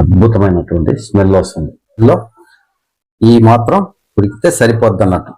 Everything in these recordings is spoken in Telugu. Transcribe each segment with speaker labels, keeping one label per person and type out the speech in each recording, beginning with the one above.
Speaker 1: అద్భుతమైనటువంటి స్మెల్ వస్తుంది. ఇందులో ఈ మాత్రం ఉడికితే సరిపోద్ది అన్నట్టు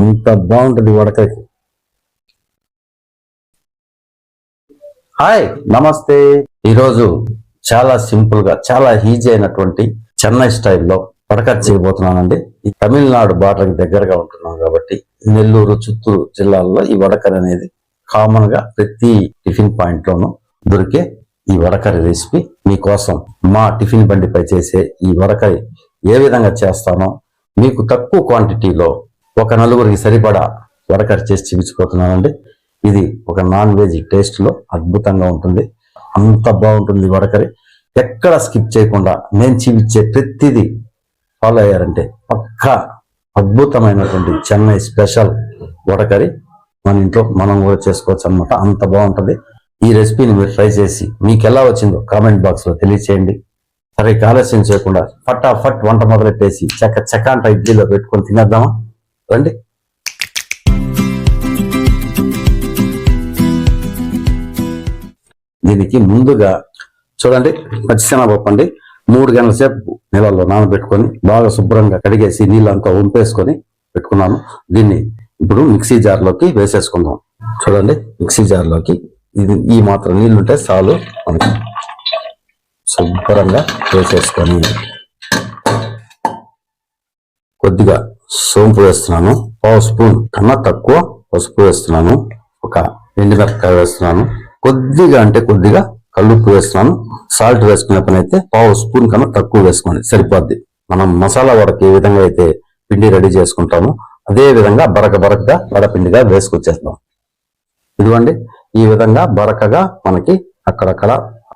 Speaker 1: అంత బాగుంటుంది వడకకి. హాయ్ నమస్తే. ఈరోజు చాలా సింపుల్గా చాలా ఈజీ అయినటువంటి చెన్నై స్టైల్లో వడక చేయబోతున్నానండి ఈ తమిళనాడు బార్డర్కి దగ్గరగా ఉంటున్నాం కాబట్టి నెల్లూరు చిత్తూరు జిల్లాల్లో ఈ వడకర్ అనేది కామన్గా ప్రతి టిఫిన్ పాయింట్ లోనూ దొరికే ఈ వడకరి రెసిపీ. మీకోసం మా టిఫిన్ బండిపై చేసే ఈ వడకరి ఏ విధంగా చేస్తానో మీకు తక్కువ క్వాంటిటీలో ఒక నలుగురికి సరిపడా వడకరి చేసి చూపించిపోతున్నానండి ఇది ఒక నాన్ వెజ్ టేస్ట్లో అద్భుతంగా ఉంటుంది. అంత బాగుంటుంది వడకరి ఎక్కడ స్కిప్ చేయకుండా నేను చూపించే ప్రతిదీ ఫాలో అయ్యారంటే పక్కా అద్భుతమైనటువంటి చెన్నై స్పెషల్ వడకరి మన ఇంట్లో మనం కూడా చేసుకోవచ్చు అనమాట అంత బాగుంటుంది. ఈ రెసిపీని మీరు ట్రై చేసి మీకు ఎలా వచ్చిందో కామెంట్ బాక్స్లో తెలియచేయండి. సరే ఆలస్యం చేయకుండా ఫటాఫట్ వంట మొదలెట్టేసి చక్క చక్కాంట ఇడ్లీలో పెట్టుకొని తినేద్దామా? రండి. దీనికి ముందుగా చూడండి పచ్చిశనగపప్పు అండి. మూడు గంటల సేపు నీళ్ళల్లో నానబెట్టుకొని బాగా శుభ్రంగా కడిగేసి నీళ్ళంతా ఉంపేసుకొని పెట్టుకున్నాను. దీన్ని ఇప్పుడు మిక్సీ జార్లోకి వేసేసుకుందాం. చూడండి మిక్సీ జార్లోకి ఇది ఈ మాత్రం నీళ్ళుంటే చాలు. మనకి శుభ్రంగా వేసేసుకొని కొద్దిగా సోంపు వేస్తున్నాను. పావు స్పూన్ కన్నా తక్కువ పసుపు వేస్తున్నాను. ఒక ఎండుమిరపకాయ వేస్తున్నాను. కొద్దిగా అంటే కొద్దిగా కల్లుప్పు వేస్తున్నాను. సాల్ట్ వేసుకునే పని అయితే పావు స్పూన్ కన్నా తక్కువ వేసుకోండి. సరిపోద్ది. మనం మసాలా వడకి ఏ విధంగా అయితే పిండి రెడీ చేసుకుంటామో అదే విధంగా బరక బరకగా వడపిండిగా వేసుకొచ్చేస్తాం. ఇదిగోండి. ఈ విధంగా బరకగా మనకి అక్కడక్కడ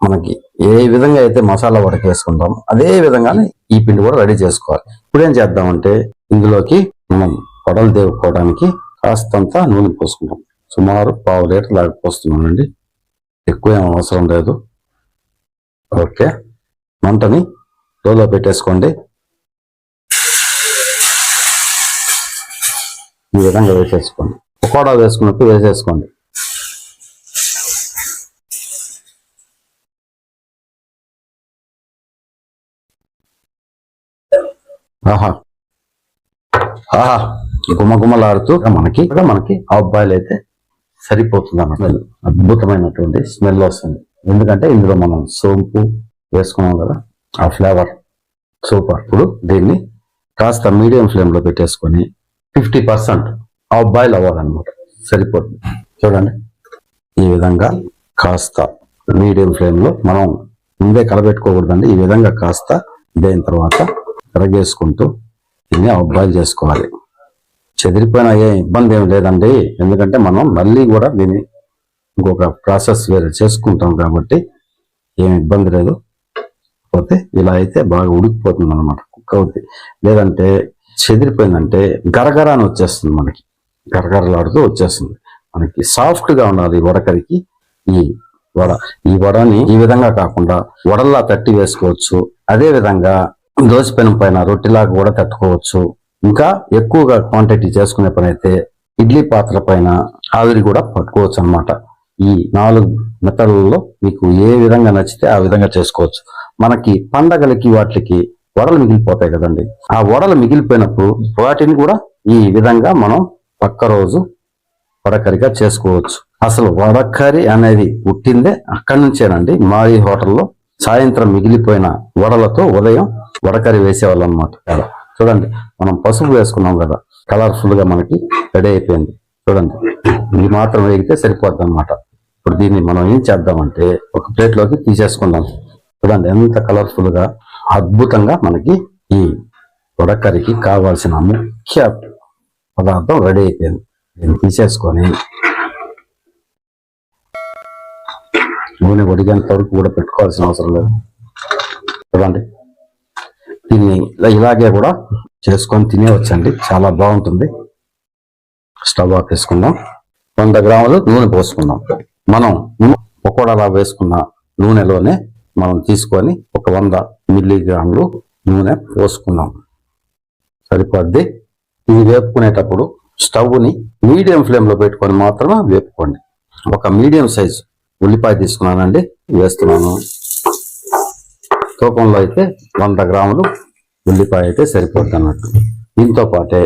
Speaker 1: మనకి ఏ విధంగా అయితే మసాలా వడకి వేసుకుంటామో అదే విధంగానే ఈ పిండి కూడా రెడీ చేసుకోవాలి. ఇప్పుడు ఏం చేద్దామంటే ఇందులోకి మనం వడలు దేవుకోవడానికి కాస్తంత నూనె పోసుకుంటాం. సుమారు పావు లీటర్ లాగా పోస్తున్నానండి. ఎక్కువ ఏం అవసరం లేదు. ఓకే. మంటని లోలో పెట్టేసుకోండి. ఈ విధంగా వేసేసుకోండి. పకోడా వేసుకున్నట్టు వేసేసుకోండి. ఆహా. ఆహా. గుమ్మ మనకి మనకి హాఫ్ బాయిల్ అయితే సరిపోతుంది అన్నమాట అద్భుతమైనటువంటి స్మెల్ వస్తుంది. ఎందుకంటే ఇందులో మనం సోంపు వేసుకున్నాం కదా ఆ ఫ్లేవర్ సూపర్. ఇప్పుడు దీన్ని కాస్త మీడియం ఫ్లేమ్లో పెట్టేసుకొని ఫిఫ్టీ పర్సెంట్ హాఫ్ బాయిల్ అవ్వాలన్నమాట. సరిపోతుంది. చూడండి. ఈ విధంగా కాస్త మీడియం ఫ్లేమ్లో మనం ముందే కలబెట్టుకోకూడదండి. ఈ విధంగా కాస్త ఇదైన తర్వాత ఎరగేసుకుంటూ దీన్ని హాఫ్ చేసుకోవాలి. చెదిరిపోయిన ఏ ఇబ్బంది ఏమి లేదండి. ఎందుకంటే మనం మళ్ళీ కూడా దీన్ని ఇంకొక ప్రాసెస్ వేరే చేసుకుంటాం కాబట్టి ఏం ఇబ్బంది లేదు. పోతే ఇలా అయితే బాగా ఉడికిపోతుంది అనమాట కుక్ అవుద్ది. లేదంటే చెదిరిపోయిందంటే గరగర అని వచ్చేస్తుంది మనకి. గరగరలాడుతూ వచ్చేస్తుంది. మనకి సాఫ్ట్గా ఉండాలి వడకరికి. ఈ వడ ఈ వడని ఈ విధంగా కాకుండా వడల్లా తట్టి వేసుకోవచ్చు. అదే విధంగా దోసపెనం పైన రొట్టెలాగా కూడా తట్టుకోవచ్చు. ఇంకా ఎక్కువగా క్వాంటిటీ చేసుకునే పని అయితే ఇడ్లీ పాత్ర పైన ఆవిరి కూడా పట్టుకోవచ్చు అన్నమాట. ఈ నాలుగు మెథడ్లలో మీకు ఏ విధంగా నచ్చితే ఆ విధంగా చేసుకోవచ్చు. మనకి పండగలకి వాటికి వడలు మిగిలిపోతాయి కదండి. ఆ వడలు మిగిలిపోయినప్పుడు వాటిని కూడా ఈ విధంగా మనం పక్క రోజు వడకరిగా చేసుకోవచ్చు. అసలు వడకరి అనేది పుట్టిందే అక్కడి నుంచేనండి. మా ఈ హోటల్లో సాయంత్రం మిగిలిపోయిన వడలతో ఉదయం వడకరి వేసేవాళ్ళు అనమాట చూడండి మనం పసుపు వేసుకున్నాం కదా కలర్ఫుల్గా మనకి రెడీ అయిపోయింది. చూడండి ఇది మాత్రం వేగితే సరిపోద్ది అనమాట ఇప్పుడు దీన్ని మనం ఏం చేద్దామంటే ఒక ప్లేట్లోకి తీసేసుకుందాం. చూడండి ఎంత కలర్ఫుల్గా అద్భుతంగా మనకి ఈ వడకరికి కావాల్సిన ముఖ్య పదార్థం రెడీ అయిపోయింది. దీన్ని తీసేసుకొని నూనె ఉడిగేంత వరకు కూడా పెట్టుకోవాల్సిన అవసరం లేదు. చూడండి దీన్ని ఇలాగే కూడా చేసుకొని తినేవచ్చండి. చాలా బాగుంటుంది. స్టవ్ ఆఫ్ వేసుకుందాం వంద గ్రాములు నూనె పోసుకుందాం. మనం పకోడాలా వేసుకున్న నూనెలోనే మనం తీసుకొని ఒక వంద మిల్లీగ్రాములు నూనె పోసుకుందాం. సరిపోద్ది? ఇది వేపుకునేటప్పుడు స్టవ్ని మీడియం ఫ్లేమ్లో పెట్టుకొని మాత్రమే వేపుకోండి. ఒక మీడియం సైజ్ ఉల్లిపాయ తీసుకున్నానండి. వేస్తున్నాను. తూకంలో అయితే వంద గ్రాములు ఉల్లిపాయ అయితే సరిపోద్ది అన్నట్టు. దీంతో పాటే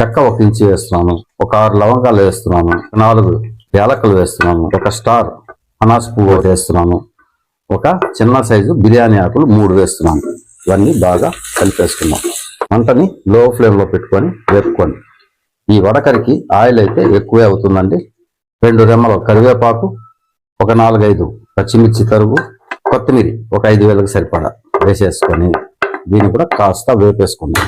Speaker 1: చెక్క ఒక ఇంచు వేస్తున్నాను ఒక ఆరు లవంగాలు వేస్తున్నాను నాలుగు యాలకులు వేస్తున్నాను ఒక స్టార్ అనాస పువ్వు వేస్తున్నాను ఒక చిన్న సైజు బిర్యానీ ఆకులు మూడు వేస్తున్నాను. ఇవన్నీ బాగా కలిపేసుకున్నాం. మంటని లో ఫ్లేమ్లో పెట్టుకొని వేపుకోండి ఈ వడకరికి ఆయిల్ అయితే ఎక్కువే అవుతుందండి. రెండు రెమ్మల కరివేపాకు ఒక నాలుగైదు పచ్చిమిర్చి తరుగు కొత్తిమీర ఒక ఐదు వేలకు సరిపడా వేసేసుకొని దీన్ని కూడా కాస్త వేపేసుకుందాం.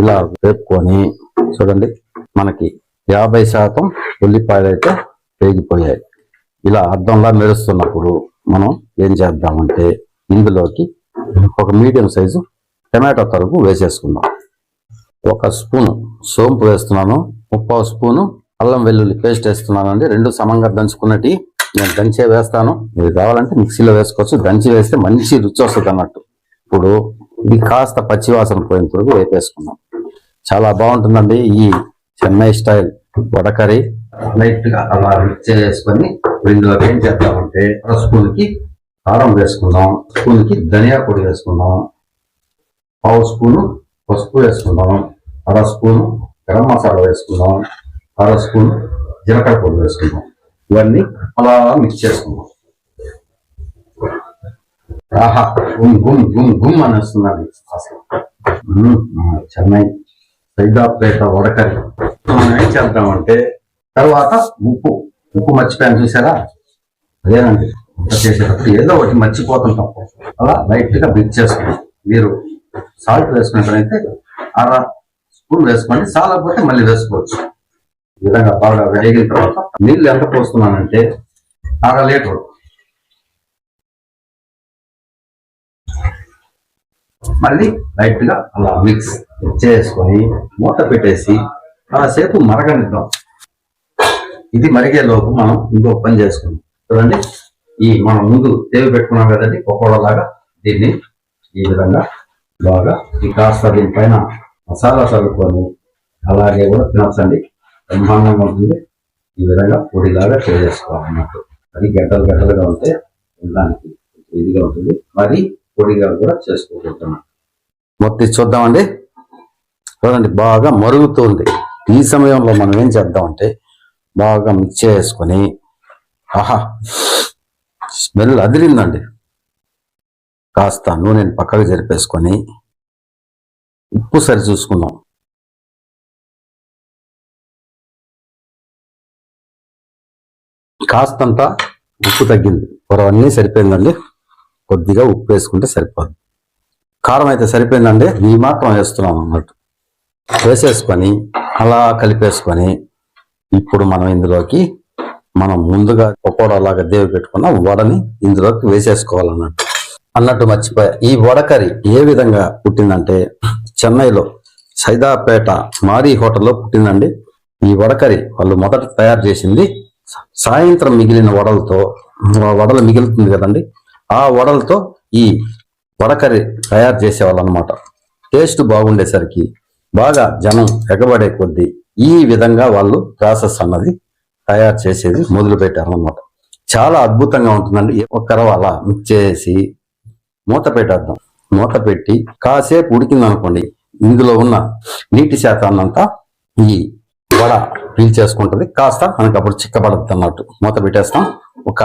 Speaker 1: ఇలా వేపుకొని చూడండి మనకి యాభై శాతం ఉల్లిపాయలు అయితే వేగిపోయాయి ఇలా అద్దంలా మెరుస్తున్నప్పుడు మనం ఏం చేద్దామంటే ఇందులోకి ఒక మీడియం సైజు టమాటో తరుగు వేసేసుకుందాం. ఒక స్పూను సోంపు వేస్తున్నాను ముప్పావు స్పూను అల్లం వెల్లుల్లి పేస్ట్ వేస్తున్నాను అండి రెండు సమంగా దంచుకున్నటి నేను దంచే వేస్తాను. మీరు కావాలంటే మిక్సీలో వేసుకోవచ్చు. దంచి వేస్తే మంచి రుచి వస్తుంది అన్నట్టు. ఇప్పుడు ఇది కాస్త పచ్చివాసన పోయిన వరకు వేపేసుకున్నాం చాలా బాగుంటుందండి ఈ చెన్నై స్టైల్ వడకరి లైట్గా అలా మిక్స్ చేసుకొని ఇందులో ఏం చేద్దామంటే ఒక స్పూన్కి కారం వేసుకుందాం. స్పూన్కి ధనియా పొడి వేసుకుందాం. పావు స్పూను పసుపు వేసుకుందాం. అర స్పూను గరం మసాలా వేసుకుందాం. అర స్పూన్ జీలకర్ర పొడి వేసుకుందాం. ఇవన్నీ అలా మిక్స్ చేసుకుందాం. ఆహా గుమ్ గుమ్ గుమ్ గుమ్ అని వస్తున్నాను అసలు చెన్నై సైదాపేట వడకరి. మనం ఏం చేద్దామంటే తర్వాత ఉప్పు ఉప్పు మర్చిపోయాను చూసారా? అదేనండి వంట చేసేటప్పుడు ఏదో ఒకటి మర్చిపోతుంటాం అలా లైట్గా మిక్స్ చేసుకుంటాం మీరు సాల్ట్ వేసుకున్నట్లయితే అర స్పూన్ వేసుకోండి సాలకపోతే మళ్ళీ వేసుకోవచ్చు. విధంగా బాగా వేగిన తర్వాత నీళ్ళు ఎంత పోస్తున్నానంటే అర లీటర్. మళ్ళీ లైట్గా అలా మిక్స్ చేసుకొని మూత పెట్టేసి కాసేపు మరగనిద్దాం. ఇది మరిగే లోపు మనం ఇంకో పని చేసుకుందాం. చూడండి ఈ మనం ముందు తేవి పెట్టుకున్నాం కదండి పకోడా లాగా దీన్ని ఈ విధంగా బాగా ఈ కాస్త దీనిపైన మసాలా చల్లుకొని అలాగే కూడా తినచ్చండి. బ్రహ్మాండంగా ఉంటుంది. ఈ విధంగా పొడిలాగా చేసుకోవాలన్నట్టు అది గడ్డలు గడ్డలుగా ఉంటే తినడానికి ఇదిగా ఉంటుంది. మరి పొడిగా కూడా చేసుకోగలుగుతున్నాం మొత్తం చూద్దామండి. చూడండి బాగా మరుగుతుంది. ఈ సమయంలో మనం ఏం చేద్దామంటే బాగా మిక్స్ చేసుకొని ఆహా స్మెల్ అదిరిందండి. కాస్త నూనెని పక్కకు జరిపేసుకొని ఉప్పు సరి చూసుకుందాం. కాస్తంత ఉప్పు తగ్గింది. పొరవన్నీ సరిపోయిందండి. కొద్దిగా ఉప్పు వేసుకుంటే సరిపోదు. కారం అయితే సరిపోయిందండి. ఈ మాత్రం వేస్తున్నాం అన్నట్టు. వేసేసుకొని అలా కలిపేసుకొని ఇప్పుడు మనం ఇందులోకి మనం ముందుగా పకోడా లాగా దేవి పెట్టుకున్న వడని ఇందులోకి వేసేసుకోవాలన్నట్టు. అన్నట్టు మర్చిపోయా. ఈ వడకరి ఏ విధంగా పుట్టిందంటే చెన్నైలో సైదాపేట మారీ హోటల్లో పుట్టిందండి. ఈ వడకరి వాళ్ళు మొదట తయారు చేసింది సాయంత్రం మిగిలిన వడలతో వడలు మిగులుతుంది కదండి ఆ వడలతో ఈ వడకరి తయారు చేసేవాళ్ళు అనమాట టేస్ట్ బాగుండేసరికి బాగా జనం ఎగబడే కొద్దీ ఈ విధంగా వాళ్ళు ప్రాసెస్ అన్నది తయారు చేసేది మొదలు పెట్టారన్నమాట చాలా అద్భుతంగా ఉంటుందండి. ఒక్కరవ అలా మిక్స్ చేసి మూత పెట్టేద్దాం. మూత పెట్టి కాసేపు ఉడికిందనుకోండి ఇందులో ఉన్న నీటి శాతాన్నంతా అంతా కూడా వడ పీల్చేసుకుంటది కాస్త మనకి అప్పుడు చిక్కబడద్దు అన్నట్టు. మూత పెట్టేస్తాం. ఒక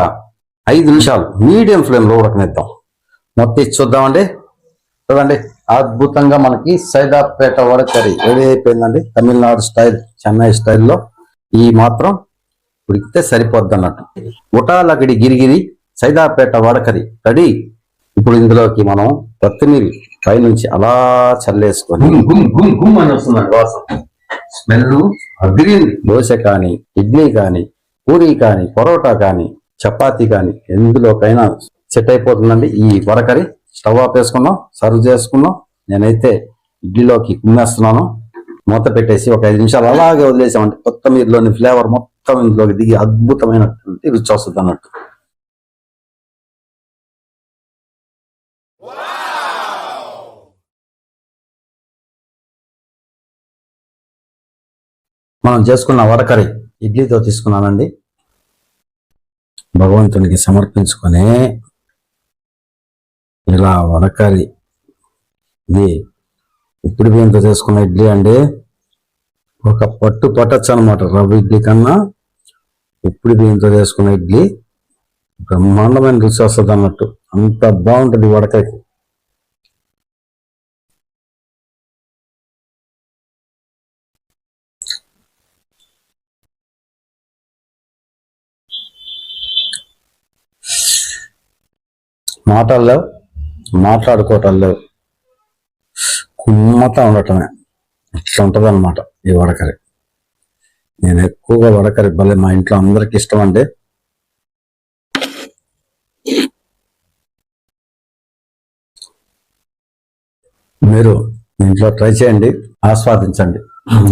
Speaker 1: ఐదు నిమిషాలు మీడియం ఫ్లేమ్లో ఉడకనిద్దాం. మొత్తం ఇచ్చి చూద్దామండి. చూడండి అద్భుతంగా మనకి సైదాపేట వడకరి రెడీ అయిపోయిందండి. తమిళనాడు స్టైల్ చెన్నై స్టైల్లో. ఈ మాత్రం ఉడికితే సరిపోద్ది అన్నట్టు. ఉటాలగడి గిరిగిరి సైదాపేట వడకరి రెడీ ఇప్పుడు ఇందులోకి మనం కొత్తిమీరి పైనుంచి అలా చల్లేసుకొని అని స్మెల్ దోశ కానీ ఇడ్లీ కానీ పూరి కానీ పొరోటా కానీ చపాతీ కానీ ఎందులోకైనా సెట్ అయిపోతుందండి. ఈ వరకరి స్టవ్ ఆఫ్ వేసుకున్నాం సర్వ్ చేసుకున్నాం. నేనైతే ఇడ్లీలోకి కుమ్మేస్తున్నాను. మూత పెట్టేసి ఒక ఐదు నిమిషాలు అలాగే వదిలేసామంటే కొత్తిమీరలోని ఫ్లేవర్ మొత్తం ఇందులోకి దిగి అద్భుతమైనటువంటి రుచి వస్తుంది అన్నట్టు. మనం చేసుకున్న వరకరి ఇడ్లీతో తీసుకున్నానండి. భగవంతునికి సమర్పించుకొని ఇలా వడకరి ఇది ఇప్పుడు బియ్యంతో చేసుకున్న ఇడ్లీ అండి. ఒక పట్టు పట్టచ్చు అనమాట రవ్వ ఇడ్లీ కన్నా. ఇప్పుడు బియ్యంతో చేసుకున్న ఇడ్లీ బ్రహ్మాండమైన రుచి వస్తుంది అన్నట్టు అంత బాగుంటుంది వడకరికి. మాటల్లో మాట్లాడుకోవటంలో కుమ్మత ఉండటమే. అట్లా ఉంటుంది అనమాట ఈ వడకరి. నేను ఎక్కువగా వడకరి భలే మా ఇంట్లో అందరికి ఇష్టం అండి. మీరు ఇంట్లో ట్రై చేయండి ఆస్వాదించండి.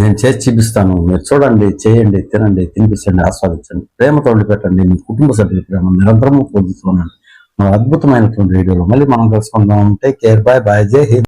Speaker 1: నేను చేసి చూపిస్తాను. మీరు చూడండి చేయండి తినండి తినిపించండి ఆస్వాదించండి. ప్రేమతో పెట్టండి మీ కుటుంబ సభ్యుల ప్రేమ నిరంతరము పొందుతున్నాను అద్భుతమైనటువంటి వీడియోలో. మళ్ళీ మనం కలుసుకుందాం. అంటే కేర్ బాయ్ బాయ్ జై హింద్